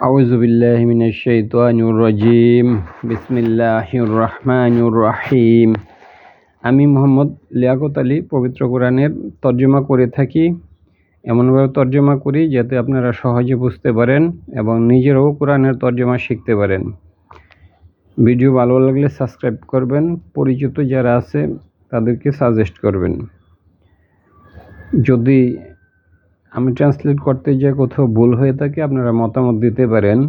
أعوذ بالله من الشيطان الرجيم بسم الله الرحمن الرحيم আমি মোহাম্মদ লিয়াকত আলী পবিত্র কোরআনের তর্জমা করে থাকি এমনভাবে তর্জমা করি যাতে আপনারা সহজে বুঝতে পারেন এবং নিজেরাও কোরআনের তর্জমা শিখতে পারেন ভিডিও ভালো লাগলে সাবস্ক্রাইব করবেন পরিচিত যারা আছে তাদেরকে সাজেস্ট করবেন যদি আমি ট্রান্সলেট করতে যে কোথাও ভুল হয়ে থাকে, আপনারা মতামত দিতে পারেন।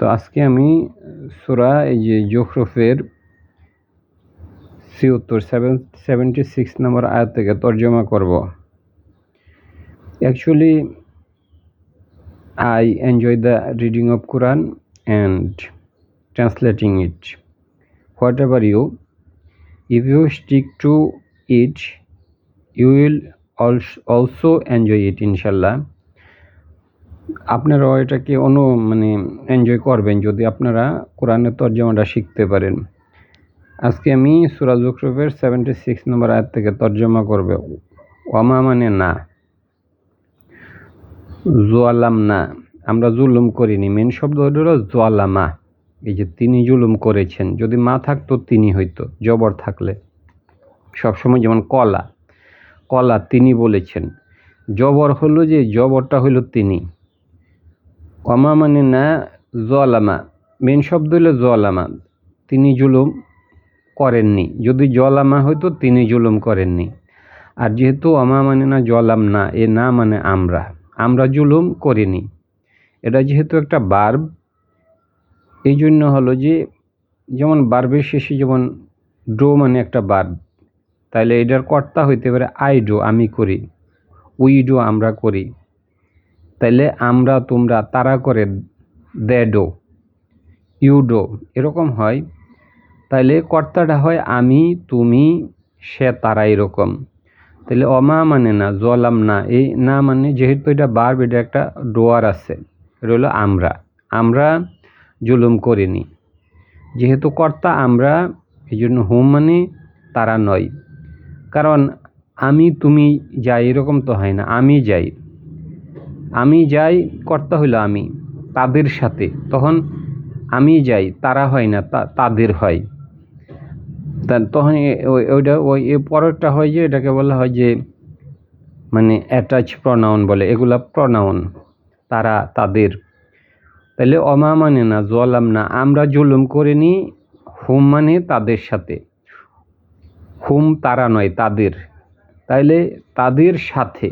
তো আজকে আমি সুরা এই যে জোখরফের ছিয়ত্তর সেভেন সেভেন্টি সিক্স নম্বর আয়াত থেকে তর্জমা করব। Actually I enjoy the reading of Quran and translating it whatever you if you stick to it you will also enjoy it ইনশাল্লাহ আপনারাও এটাকে অনু মানে এনজয় করবেন যদি আপনারা কোরআনের তর্জমাটা শিখতে পারেন। আজকে আমি সুরাজ জুকরফের সেভেন্টি সিক্স নম্বর আয়াত থেকে তর্জমা করবে। ওয়ামা মানে না। জোয়ালাম না আমরা জুলুম করিনি। মেন শব্দ হলো জোয়ালামা। এই যে তিনি জুলুম করেছেন। যদি মা থাকতো, তিনি হইতো। জবর থাকলে। সবসময় যেমন কলা। কলা তিনি বলেছেন। জবর হলো যে জবরটা হলো তিনি। অমা মানে না, জলামা। মেন শব্দ হলো জলামা। তিনি জুলুম করেননি। যদি জলামা হয়তো তিনি জুলুম করেননি। আর যেহেতু অমা মানে না, জলাম না, এ না মানে আমরা। আমরা জুলুম করিনি। এটা যেহেতু একটা বার্ব এই জন্য হলো যে, যেমন বার্বের শেষে যেমন ড্রো মানে একটা বার্ব তাহলে এটার কর্তা হইতে পারে, আই ডো, আমি করি। উই ডো, আমরা করি। তাইলে আমরা, তোমরা, তারা করে, দে ডো, ইউ ডো। এরকম হয়। তাইলে কর্তাটা হয়, আমি, তুমি, সে, তারা এরকম। তাহলে অমা মানে না, জলাম না। এই না মানে যেহেতু এটা বার্ব এটা একটা ডোয়ার আছে। এটা হলো আমরা। আমরা জুলুম করিনি। যেহেতু কর্তা আমরা এই জন্য হোম মানে তারা নয়। কারণ আমি তুমি যাই, এরকম তো হয় না। আমি যাই। আমি যাই, কর্তা হইল আমি, তাদের সাথে। তখন আমি যাই, তারা হয় না তাদের হয়। তখন ওইটা ওই পরেরটা হয় যে, এটাকে বলা হয় যে মানে অ্যাটাচ প্রনাউন বলে, এগুলা প্রনাউন তারা তাদের। তাহলে অমা মানে না, জলাম না। আমরা জুলুম করিনি হুম মানে তাদের সাথে। হুম তারা নয়, তাদের। তাইলে তাদের সাথে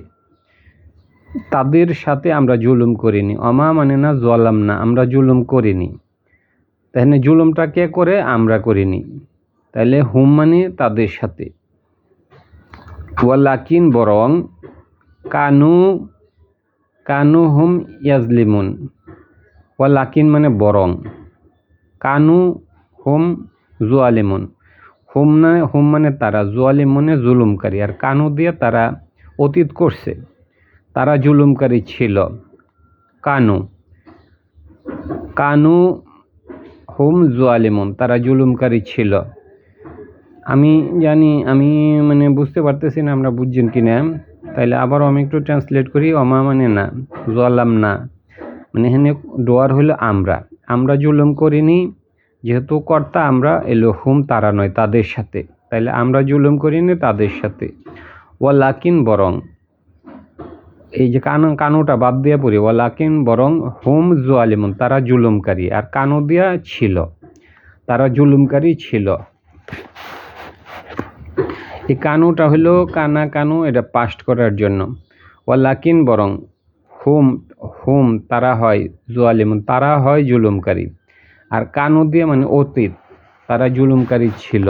তাদের সাথে আমরা জুলুম করিনি। অমা মানে না জলাম না, আমরা জুলুম করিনি। তাহলে জুলুমটা কে করে? আমরা করিনি। তাইলে হুম মানে তাদের সাথে। ওয়ালাকিন বরং কানু কানু হুম ইয়াজলিমুন। ওয়ালাকিন মানে বরং। কানু হুম জুয়ালিমুন। হুম না হুম মানে তারা জোয়ালিম মানে জুলুমকারী আর কানু দিয়ে তারা অতীত করছে। তারা জুলুমকারী ছিল কানু। কানু, হুম, জোয়ালিমুন, তারা জুলুমকারী ছিল। আমি জানি, আমি মানে বুঝতে পারতেছি না, আমরা বুঝছেন কি না? তাইলে আবারও আমি একটু ট্রান্সলেট করি অমা মানে না, জোয়ালাম না। মানে এখানে ডোয়ার হলো আমরা। আমরা জুলুম করিনি যেহেতু কর্তা আমরা এলো হুম তারা নয়, তাদের সাথে। তাইলে আমরা জুলুম করি করিনি তাদের সাথে। ও লাকিন বরং, এই যে কানু, কানুটা বাদ দিয়ে পড়ি ও লাকিন বরং হুম জোয়ালিমুন, তারা জুলুমকারী। আর কানু দিয়া ছিল, তারা জুলুমকারী ছিল। এই কানুটা হলো কানা কানু, এটা পাস্ট করার জন্য। ও লাকিন বরং হুম হুম তারা হয় জোয়ালিমুন, তারা হয় জুলুমকারী। আর কানু দিয়ে মানে অতীত, তারা জুলুমকারী ছিল।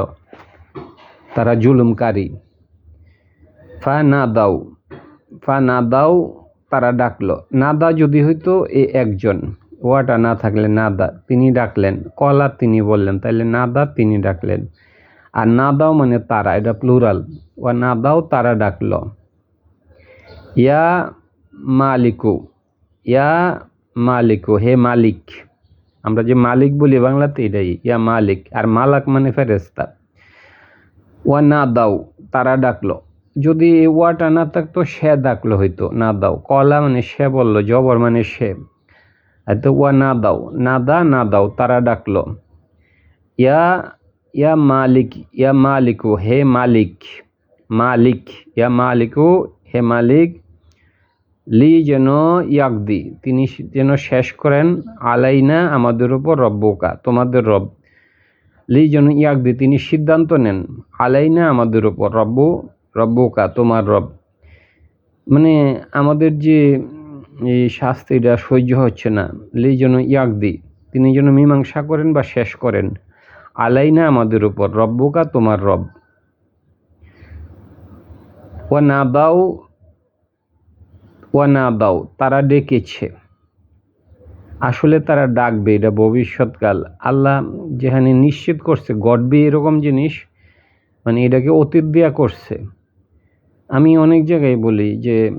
তারা জুলুমকারী। ফা না দাও ফা না দাও তারা ডাকলো। না দা যদি হইতো এ একজন। ওয়াটা না থাকলে না দা তিনি ডাকলেন। কলা তিনি বললেন, তাইলে নাদা তিনি ডাকলেন। আর না দাও মানে তারা, এটা প্লুরাল। ও না দাও তারা ডাকলো। ইয়া মালিকু ইয়া মালিকু, হে মালিক। আমরা যে মালিক বলি বাংলাতে এটাই, ইয়া মালিক। আর মালাক মানে ফেরেস্তা ওয়া না দাও, তারা ডাকলো। যদি ওয়াটা না থাকতো, সে ডাকলো হয়তো না দাও। কলা মানে সে বলল, জবর মানে সে। আর তো ওয়া না দাও, না দা, না দাও, তারা ডাকলো। ইয়া ইয়া মালিক, ইয়া মালিকু, হে মালিক। মালিক, ইয়া মালিকু, হে মালিক। লি যেন ইয়াকদি, তিনি যেন শেষ করেন, আলাইনা আমাদের উপর রব্বকা, তোমাদের রব। লি যেন ইয়াকদি, তিনি সিদ্ধান্ত নেন, আলাইনা আমাদের উপর, রব্বু, রব্বকা, তোমার রব। মানে আমাদের যে এই শাস্তিটা সহ্য হচ্ছে না, লি যেন ইয়াকদি, তিনি যেন মীমাংসা করেন বা শেষ করেন, আলাইনা আমাদের উপর, রব্বকা, তোমার রব। ও না দাও ও না দাও, তারা ডেকেছে। আসলে তারা ডাকবে, এটা ভবিষ্যৎকাল। আল্লাহ যেখানে নিশ্চিত করছে গডবে এরকম জিনিস মানে এটাকে অতীত দেয়া করছে। আমি অনেক জায়গায় বলি যে,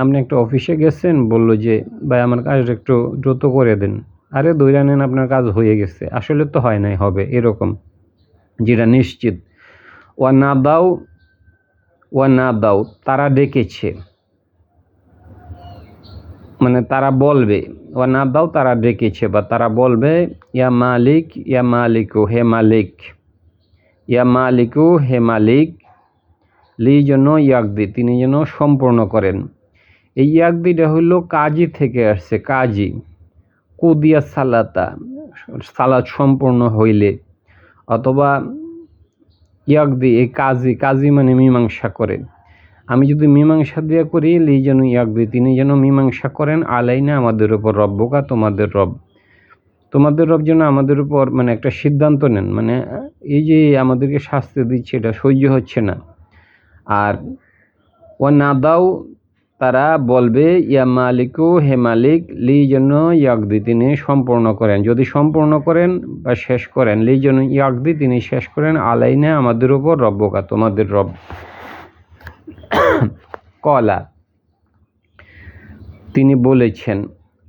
আপনি একটা অফিসে গেছেন, বলল যে, ভাই, আমার কাজটা একটু দ্রুত করে দেন। আরে দৈরা নেন, আপনার কাজ হয়ে গেছে। আসলে তো হয় নাই, হবে, এরকম, যেটা নিশ্চিত। ও না দাও ও না দাও, তারা ডেকেছে। মানে তারা বলবে ও না দাও তারা ডেকেছে, বা তারা বলবে, ইয়া মালিক, ইয়া মালিকু, হে মালিক, ইয়া মালিকু, হে মালিক, লি যেন ইয়াকদি, তিনি যেন সম্পূর্ণ করেন। এই ইয়াকদিটা হইল কাজী থেকে আসছে, কাজী। কুদিয়া সালাতা, সালাদ সম্পূর্ণ হইলে, অথবা ইয়াকদি, এই কাজী কাজী মানে মীমাংসা করে। আমি যদি মীমাংসা দিয়ে করি, লি যেন ইয়াকদি তিনি যেন মীমাংসা করেন, আলাইনা আমাদের উপর রব্বকা তোমাদের রব। তোমাদের রব যেন আমাদের উপর মানে একটা সিদ্ধান্ত নেন মানে এই যে আমাদেরকে শাস্তি দিচ্ছে, এটা সহ্য হচ্ছে না। আর ও না দাও তারা বলবে, ইয়া মালিকু, হে মালিক, লি যেন ইয়াকদি তিনি সম্পূর্ণ করেন। যদি সম্পূর্ণ করেন বা শেষ করেন, লি যেন ইয়াকদি তিনি শেষ করেন, আলাইনা আমাদের উপর রব্বকা তোমাদের রব। কলা। তিনি বলেছেন,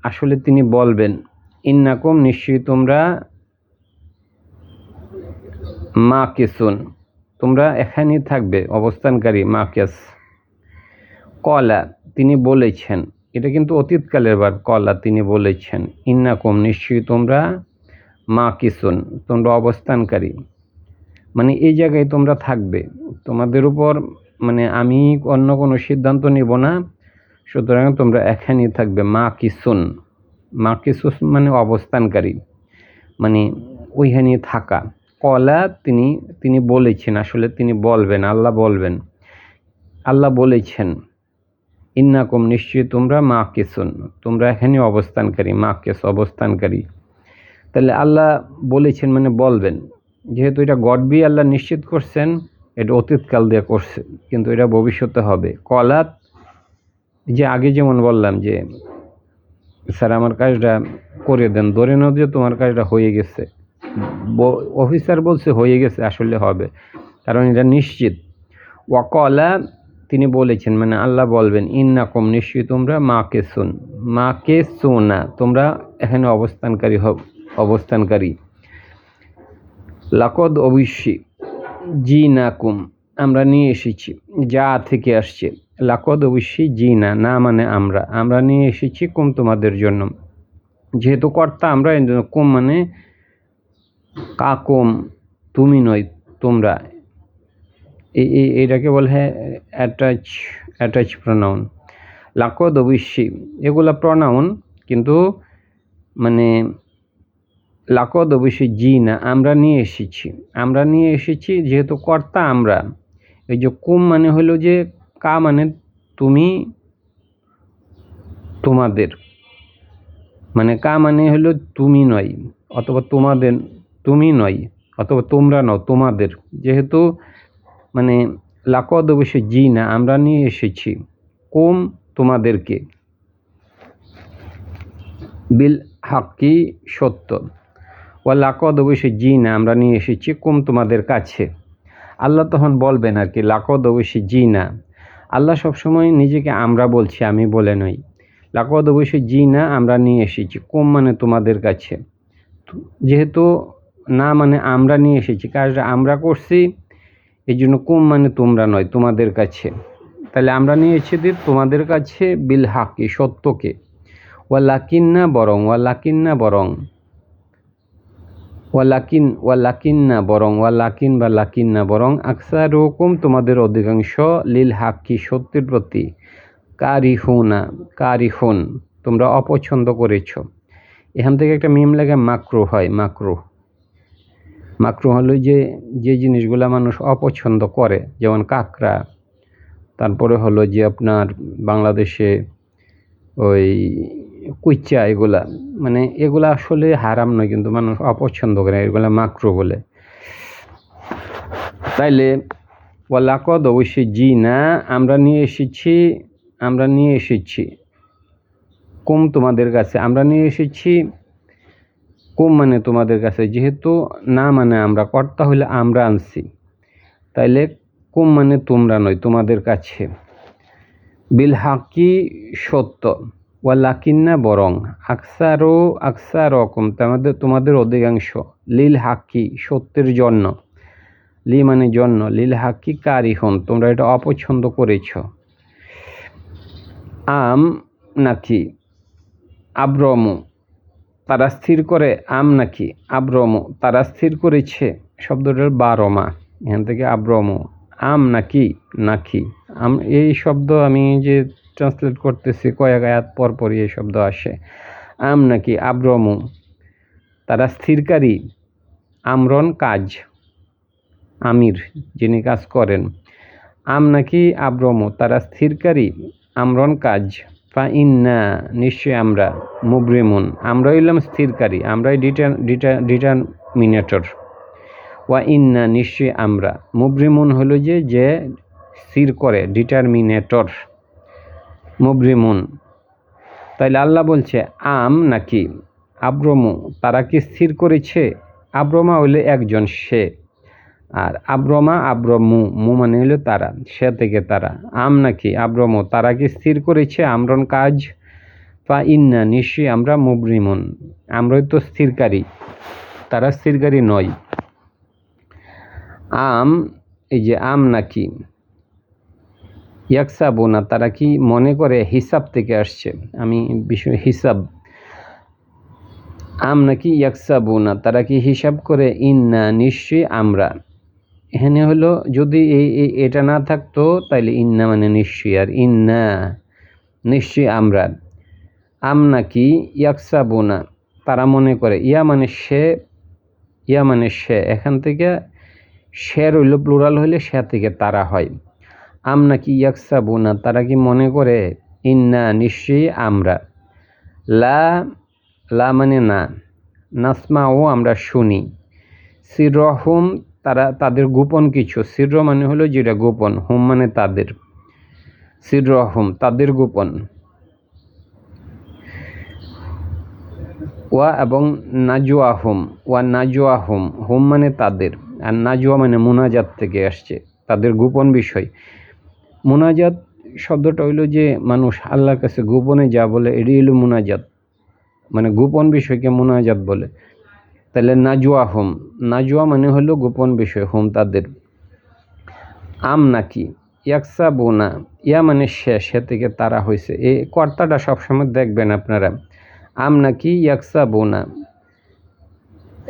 আসলে তিনি বলবেন, ইন্নাকুম নিশ্চয়ই তোমরা মা কিসুন তোমরা এখানেই থাকবে, অবস্থানকারী মা কেস কলা, তিনি বলেছেন, এটা কিন্তু অতীতকালের বার, কলা, তিনি বলেছেন, ইন্নাকুম নিশ্চয়ই তোমরা মা কিসুন তোমরা অবস্থানকারী। মানে এই জায়গায় তোমরা থাকবে। তোমাদের উপর মানে আমি অন্য কোনো সিদ্ধান্ত নিব না। সুতরাং তোমরা এখানেই থাকবে মা কিসুন মা কিসুন মানে অবস্থানকারী। মানে ওইখানে থাকা। কলা তিনি তিনি বলেছেন, আসলে তিনি বলবেন, আল্লাহ বলবেন। আল্লাহ বলেছেন, ইন্নাকুম নিশ্চয়ই তোমরা মা কেসুন তোমরা এখানে অবস্থানকারী মা কেস অবস্থানকারী। তাহলে আল্লাহ বলেছেন মানে বলবেন। যেহেতু এটা গডবি আল্লাহ নিশ্চিত করছেন। এটা অতীতকাল দিয়ে করছে, কিন্তু এটা ভবিষ্যতে হবে। কলাত যে আগে যেমন বললাম যে, স্যার আমার কাজটা করে দেন, ধরে নাও যে তোমার কাজটা হয়ে গেছে। অফিসার বলছে হয়ে গেছে, আসলে হবে। কারণ এটা নিশ্চিত। ওয়াকলা, তিনি বলেছেন মানে আল্লাহ বলবেন, ইন্নাকুম নিশ্চয়ই তোমরা মাকে শুন মাকে সোনা, তোমরা এখানে অবস্থানকারী অবস্থানকারী। লাকদ অবশ্যই জি নাকুম আমরা নিয়ে এসেছি, যা থেকে আসছে। লাকদ অবশ্যই জি না না মানে আমরা। আমরা নিয়ে এসেছি কুম তোমাদের জন্য। যেহেতু কর্তা আমরা কুম মানে কাকুম, তুমি নয়, তোমরা। এই এটাকে বলে হ্যাঁ অ্যাটাচ অ্যাটাচ প্রনাউন। লাকদ অবশ্যই এগুলা প্রনাউন, কিন্তু মানে লাকদ অবশ্যই জি না আমরা নিয়ে এসেছি। আমরা নিয়ে এসেছি যেহেতু কর্তা আমরা। এই যে কুম মানে হলো যে কা মানে তুমি, তোমাদের। মানে কা মানে হলো তুমি নয়, অথবা তোমাদের, তুমি নয়, অথবা তোমরা নও, তোমাদের। যেহেতু মানে লাকদ অবশ্যই জি না আমরা নিয়ে এসেছি। কুম তোমাদেরকে। বিল হাক্কি সত্য। ও লাকদ অবশ্যই জি না আমরা নিয়ে এসেছি, কুম তোমাদের কাছে। আল্লাহ তখন বলবেন আর কি, লাকদ অবশ্যই জি না আল্লাহ সবসময় নিজেকে আমরা বলছি, আমি বলে নই। লাকদ অবশ্যই জি না আমরা নিয়ে এসেছি, কুম মানে তোমাদের কাছে। যেহেতু না মানে আমরা নিয়ে এসেছি, কাজটা আমরা করছি এই জন্য কুম মানে তোমরা নয়, তোমাদের কাছে। তাহলে আমরা নিয়ে এসেছি তোমাদের কাছে বিল হাকি সত্যকে। ওয়ালাকিন্না বরং ওয়ালাকিন্না বরং। ওয়ালাকিন ওয়ালাকিন না বরং, ওয়ালাকিন বা লাকিন না বরং আকসার রকম তোমাদের অধিকাংশ লীল হাক্কি সত্যের প্রতি। কারিহুনা, কারিহুন, তোমরা অপছন্দ করেছ। এখান থেকে একটা মিম লাগে মাকরু হয়, মাকরু। মাকরু হলো যে যে জিনিসগুলো মানুষ অপছন্দ করে, যেমন কাঁকড়া। তারপরে হলো যে আপনার বাংলাদেশে ওই কুইচা এগুলা। মানে এগুলা আসলে হারাম নয় কিন্তু মানুষ অপছন্দ করে এগুলা মাকরু বলে। তাইলে ওয়ালাকদ অবশ্যই জি না, আমরা নিয়ে এসেছি, আমরা নিয়ে এসেছি। কুম তোমাদের কাছে, আমরা নিয়ে এসেছি। কুম মানে তোমাদের কাছে, যেহেতু না মানে আমরা, কর্তা হলে আমরা আনছি। তাইলে কুম মানে তোমরা নয়, তোমাদের কাছে। বিল হাকি সত্য, ওয়ালাকিন্না বরং আকসারও আকসার রকম তোমাদের তোমাদের অধিকাংশ লীল হাকি সত্যের জন্য লি মানে জন্য লীল হাকি কারি হন, তোমরা এটা অপছন্দ করেছ। আম নাকি আব্রমু, তারা স্থির করে, আম নাকি আব্রমু, তারা স্থির করেছে, শব্দটার বারমা, এখান থেকে আব্রমু, আম নাকি নাকি এই শব্দ আমি যে ট্রান্সলেট করতেছি কয়েক আয়াত পর পরই এই শব্দ আসে। আম নাকি আব্রমু? তারা স্থিরকারী আমরন কাজ, আমির যিনি কাজ করেন। আম নাকি আব্রমু? তারা স্থিরকারী আমরন কাজ। ফা ইন্না, নিশ্চয়ই আমরা মুব্রিমুন। আমরা হইলাম স্থিরকারী, আমরাই ডিটার ডিটার ডিটারমিনেটর। ওয়া ইন্না, নিশ্চয়ই আমরা মুব্রিমুন হলো যে যে স্থির করে ডিটারমিনেটর মুব্রিমুন তাইলে আল্লাহ বলছে, আম নাকি? আব্রমু, তারা কি স্থির করেছে? আব্রমা হইলে একজন সে। আর আব্রমা আব্রমু, মু মানে হলো তারা, সে থেকে তারা। আম নাকি? আব্রমু, তারা কি স্থির করেছে আমরন কাজ? বা ইন্না নিশ্চয়ই আমরা মুব্রিমুন আমরাই তো স্থিরকারী, তারা স্থিরকারী নয় আম, এই যে আম নাকি? ইয়াকসাবুনা, তারা কি মনে করে হিসাব থেকে আসছে? আমি বিষয় হিসাব। আম নাকি ইয়াকসাবুনা, তারা কি হিসাব করে ইন্না নিশ্চয়ই আমরা? এখানে হলো যদি এই এটা না থাকতো, তাইলে ইন্না মানে নিশ্চয়ই, আর ইন্না নিশ্চয়ই আমরা। আম নাকি ইয়াকসাবুনা, তারা মনে করে ইয়া মানে সে, ইয়া মানে সে। এখান থেকে সে রইল প্লুরাল হইলে সে থেকে তারা হয়। আম নাকি ইয়াকসাবুনা? তারা কি মনে করে, ইন্না নিশ্চয়ই আমরা লা লা মানে না। নাসমাও আমরা শুনি। সিরহুম তারা, তাদের গোপন কিছু। সির মানে হলো যেটা গোপন, হুম মানে তাদের। সিরহুম, তাদের গোপন। ওয়া এবং নাজুয়া হুম ওয়া নাজুয়া হুম হুম মানে তাদের। আর নাজুয়া মানে মুনাজাত থেকে আসছে, তাদের গোপন বিষয়। মুনাজাত শব্দটা হইল যে মানুষ আল্লাহর কাছে গোপনে যা বলে এটি হইল মোনাজাত। মানে গোপন বিষয়কে মোনাজাত বলে। তাহলে নাজুয়া হোম। নাজুয়া মানে হলো গোপন বিষয় হোম তাদের। আম নাকি? ইয়াকসা বোনা ইয়া মানে সে সে থেকে তারা হয়েছে এই কর্তাটা সবসময় দেখবেন আপনারা। আম নাকি? ইয়াকসা বোনা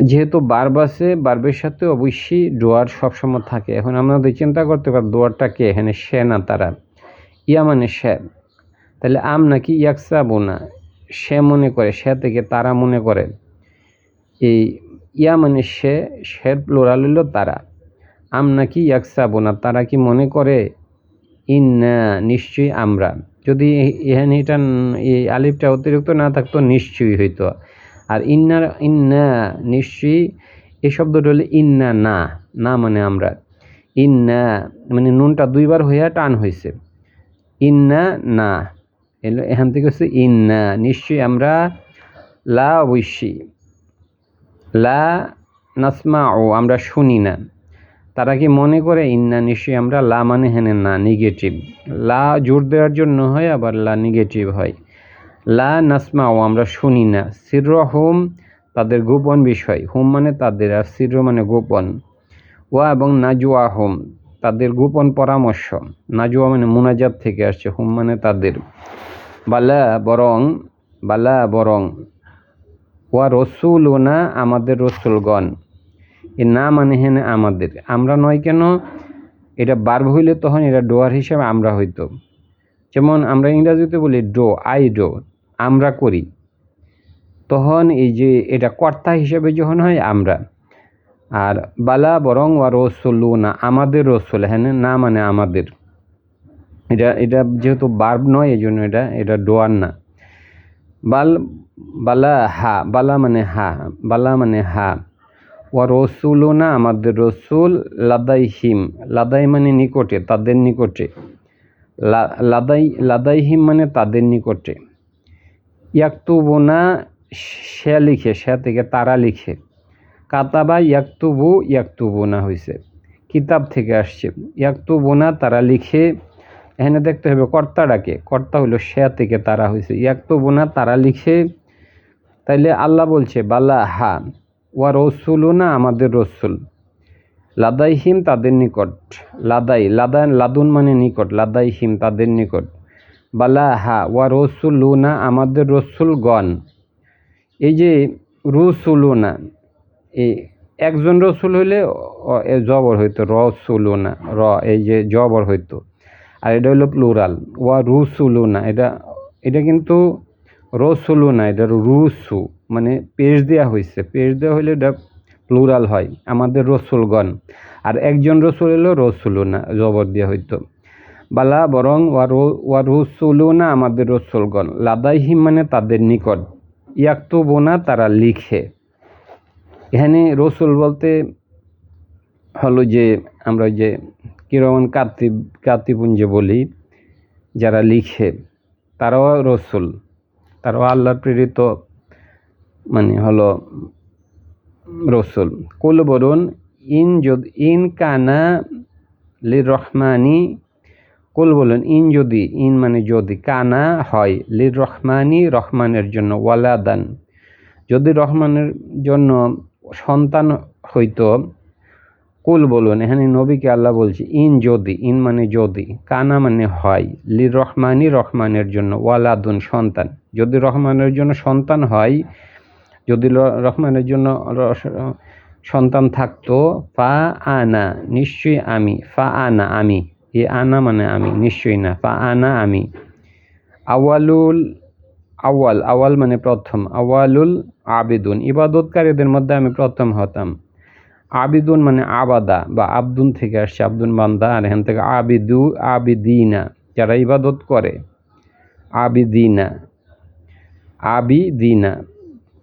যেহেতু বারবাসে বারবের সাথে অবশ্যই ডোয়ার সবসময় থাকে। এখন আমাদের চিন্তা করতে পারি ডোয়ারটা কে? এখানে সে না তারা। ইয়া মানে সে। তাহলে আম নাকি ইয়াকসা বোনা? সে মনে করে, সে থেকে তারা মনে করে। এই ইয়া মানে সে সে প্লোরাল হইল তারা। আম নাকি ইয়াকসা বোনা? তারা কি মনে করে? ইন না নিশ্চয়ই আমরা। যদি এখানে এটা এই আলিফটা অতিরিক্ত না থাকতো, নিশ্চয়ই হইতো। আর ইন্না ইন্না নিশ্চয়ই এই শব্দটা হলে ইন্না না না মানে আমরা। ইন্না মানে নুনটা দুইবার হইয়া টান হয়েছে ইন্না না, এলো এখান থেকে হচ্ছে ইন্না নিশ্চয়ই আমরা লা অবশ্যই লা নাসমা ও আমরা শুনি না। তারা কি মনে করে ইন্না নিশ্চয়ই আমরা লা মানে হেনে না, নেগেটিভ? লা জোর দেওয়ার জন্য হয়, আবার লা নেগেটিভ হয়। লা নাসমা ও আমরা শুনি না। সির হোম তাদের গোপন বিষয়। হোম মানে তাদের, আর সির মানে গোপন। ওয়া এবং নাজুয়া হোম তাদের গোপন পরামর্শ। নাজুয়া মানে মুনাজাত থেকে আসছে, হোম মানে তাদের। বালা বরং বালা বরং, ওয়া রসুল না আমাদের রসুলগণ। এ না মানে হেন আমাদের। আমরা নয় কেন? এটা বার্ব হইলে তখন এটা ডোয়ার হিসাবে আমরা হইতো। যেমন আমরা ইংরাজিতে বলি ডো, আই ডো। আমরা করি। তখন এই যে এটা কর্তা হিসেবে যখন হয় আমরা। আর বালা বরং ওয়া রসুলু না আমাদের রসুল হ্যাঁ না মানে আমাদের। এটা এটা যেহেতু বার্ব নয় এই জন্য এটা এটা ডোয়ার না। বাল, বালা হা, বালা মানে হা, বালা মানে হা। ওয়া রসুলও না আমাদের রসুল লাদাই হিম লাদাই মানে নিকটে, তাদের নিকটে। লাদাই লাদাই হিম মানে তাদের নিকটে। ইয়াকতুবুনা সে লিখে, সে থেকে তারা লিখে। কাতাবা ইয়াকতুবু ইয়াকতুবুনা হয়েছে কিতাব থেকে আসছে, ইয়াকতুবুনা তারা লিখে, এখানে দেখতে হবে কর্তাটাকে। কর্তা হইল সে থেকে তারা হয়েছে ইয়াকতুবুনা তারা লিখে, তাইলে আল্লাহ বলছে, বালা হা, ওয়া রসুলও না আমাদের রসুল। লাদাইহিম তাদের নিকট। লাদাই, লাদা, লাদুন মানে নিকট, লাদাইহিম তাদের নিকট। বালা হা ওয়া রসুলুনা, আমাদের রসুলগণ। এই যে রুসুলুনা, এই একজন রসুল হইলে জবর হইতো, রসুলুনা, র, এই যে জবর হইতো। আর এটা হলো প্লুরাল, ওয়া রুসুলুনা, এটা এটা কিন্তু রসুলুনা, এটা রুসু মানে পেজ দেওয়া হয়েছে পেজ দেওয়া হইলে এটা প্লুরাল হয়, আমাদের রসুলগণ। আর একজন রসুল এলো রসুলুনা, জবর দেওয়া হইতো। বালা বরং ওয়া রসুলুনা আমাদের রসুলগণ, লাদাইহিম মানে তাদের নিকট, ইয়াক্তুবুনা তারা লিখে। এখানে রসুল বলতে হলো যে, আমরা যে কিরমন কার্তিব কার্তিপুঞ্জে বলি, যারা লিখে, তারাও রসুল, তারাও আল্লাহর প্রেরিত মানে হলো রসুল। কুল বলুন, ইন যদি, ইন কানা লি রহমানি কুল বলুন, ইন যদি, ইন মানে যদি, কানা হয় লি রহমানি রহমানের জন্য, ওয়ালাদান। যদি রহমানের জন্য সন্তান হইতো, কুল বলুন, এখানে নবীকে আল্লাহ বলছে, ইন যদি, ইন মানে যদি, কানা মানে হয় লি রহমানি রহমানের জন্য, ওয়ালাদুন সন্তান। যদি রহমানের জন্য সন্তান হয়, যদি রহমানের জন্য সন্তান থাকতো, ফা আনা, নিশ্চয়ই আমি, ফা আনা আমি। এ আনা মানে আমি, নিশ্চয়ই না। ফা আনা আমি। আওয়ালুল আওয়াল আওয়াল মানে প্রথম। আওয়ালুল আবেদুন, ইবাদতকারীদের মধ্যে আমি প্রথম হতাম। আবিদুন মানে আবাদা বা আব্দুন থেকে আসছে, আব্দুন বান্দা, আর এখান থেকে আবিদু, আবিদিনা, যারা ইবাদত করে। আবিদিনা। আবিদিনা।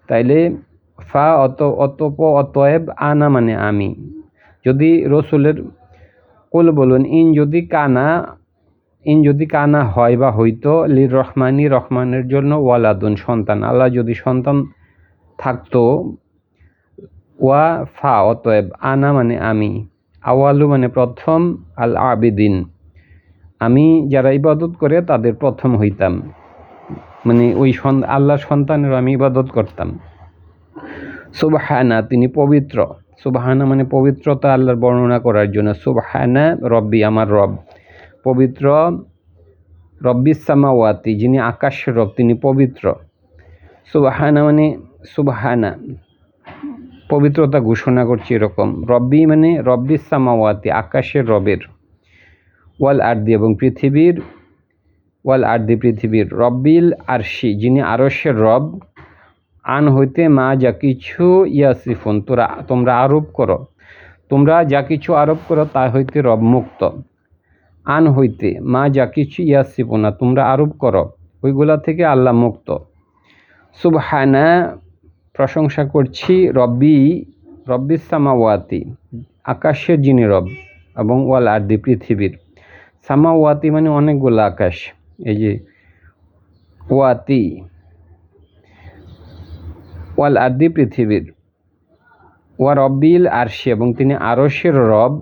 তাইলে ফা অত, অতপ, অতএব আনা মানে আমি। যদি রসুলের কুল বলুন, ইন যদি কানা, ইন যদি কানা হয় বা হইতো লির রহমানি রহমানের জন্য ওয়ালাদুন, সন্তান। আল্লাহ যদি সন্তান থাকতো, ওয়া ফা, অতএব আনা মানে আমি। আওয়ালু মানে প্রথম আল আবিদিন আমি যারা ইবাদত করে, তাদের প্রথম হইতাম। মানে ওই আল্লাহ সন্তানের আমি ইবাদত করতাম। সুবাহানা, তিনি পবিত্র। সুবাহানা মানে পবিত্রতা আল্লাহর বর্ণনা করার জন্য। সুবাহানা রব্বি, আমার রব। পবিত্র রব্বি সামাওয়াতি, যিনি আকাশের রব, তিনি পবিত্র। সুবাহানা মানে সুবাহানা। পবিত্রতা ঘোষণা করছি এরকম। রব্বি মানে রব্বি সামাওয়াতি, আকাশের রবের। ওয়াল আর্দি এবং পৃথিবীর, ওয়াল আর্দি পৃথিবীর। রব্বিল আরশি, যিনি আরশের রব। আন হইতে মা যা কিছু ইয়াসিফুন, তোরা, তোমরা আরোপ করো। তোমরা যা কিছু আরোপ করো, তা হইতে রব মুক্ত। আন হইতে মা যা কিছু ইয়াসিফুনা, তোমরা আরোপ করো, ওইগুলা থেকে আল্লাহ মুক্ত। সুবহানা, প্রশংসা করছি রব্বি রব্বি সামাওয়াতি, আকাশের যিনি রব এবং ওয়াল আর্দি, পৃথিবীর। সামাওয়াতি মানে অনেকগুলো আকাশ, এই যে ওয়াতি। ওয়াল আর্দি পৃথিবীর। ওয়া রব্বিল আরশি, এবং তিনি আরশের রব।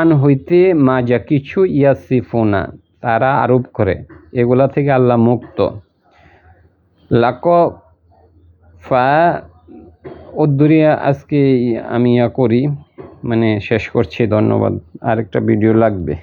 আন হইতে মা যা কিছু ইয়াসিফোনা, তারা আরোপ করে, এগুলা থেকে আল্লাহ মুক্ত। লাক ফা উদ্দুরিয়া আজকে আমি ইয়া করি মানে শেষ করছি, ধন্যবাদ। আরেকটা ভিডিও লাগবে।